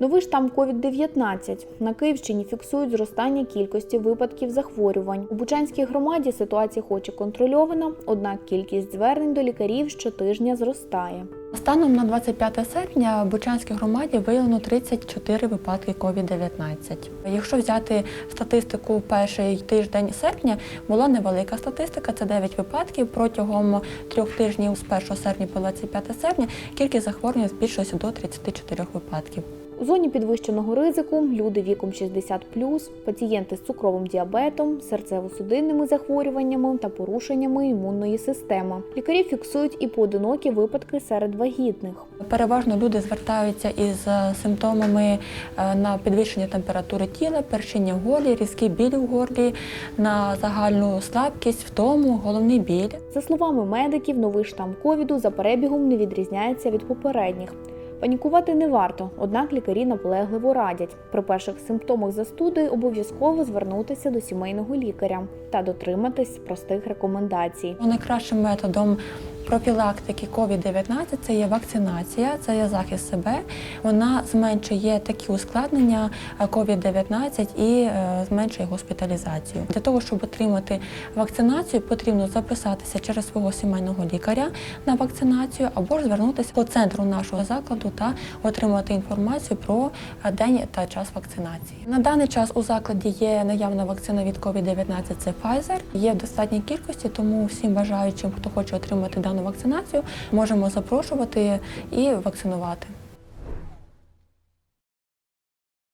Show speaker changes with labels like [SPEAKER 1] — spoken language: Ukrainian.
[SPEAKER 1] Новий штам COVID-19. На Київщині фіксують зростання кількості випадків захворювань. У Бучанській громаді ситуація хоч і контрольована, однак кількість звернень до лікарів щотижня зростає.
[SPEAKER 2] Станом на 25 серпня в Бучанській громаді виявлено 34 випадки COVID-19. Якщо взяти статистику перший тиждень серпня, була невелика статистика, це 9 випадків. Протягом трьох тижнів з 1 серпня по 25 серпня кількість захворювань збільшилася до 34 випадків.
[SPEAKER 1] У зоні підвищеного ризику люди віком 60+, пацієнти з цукровим діабетом, серцево-судинними захворюваннями та порушеннями імунної системи. Лікарі фіксують і поодинокі випадки серед вагітних.
[SPEAKER 2] Переважно люди звертаються із е, симптомами е, на підвищення температури тіла, першіння в горлі, різкий біль в горлі, на загальну слабкість, втому, головний біль.
[SPEAKER 1] За словами медиків, новий штам ковіду за перебігом не відрізняється від попередніх. Панікувати не варто, однак лікарі наполегливо радять при перших симптомах застуди обов'язково звернутися до сімейного лікаря та дотриматись простих рекомендацій.
[SPEAKER 2] Найкращим методом профілактики COVID-19 це є вакцинація, це є захист себе. Вона зменшує такі ускладнення е, COVID-19 і е, зменшує госпіталізацію. Для того, щоб отримати вакцинацію, потрібно записатися через свого сімейного лікаря на вакцинацію або ж звернутися по центру нашого закладу та отримати інформацію про е, день та час вакцинації. На даний час у закладі є наявна вакцина від COVID-19, це Pfizer. Є в достатній кількості, тому всім бажаючим, хто хоче отримати дану вакцинацію, можемо запрошувати і вакцинувати.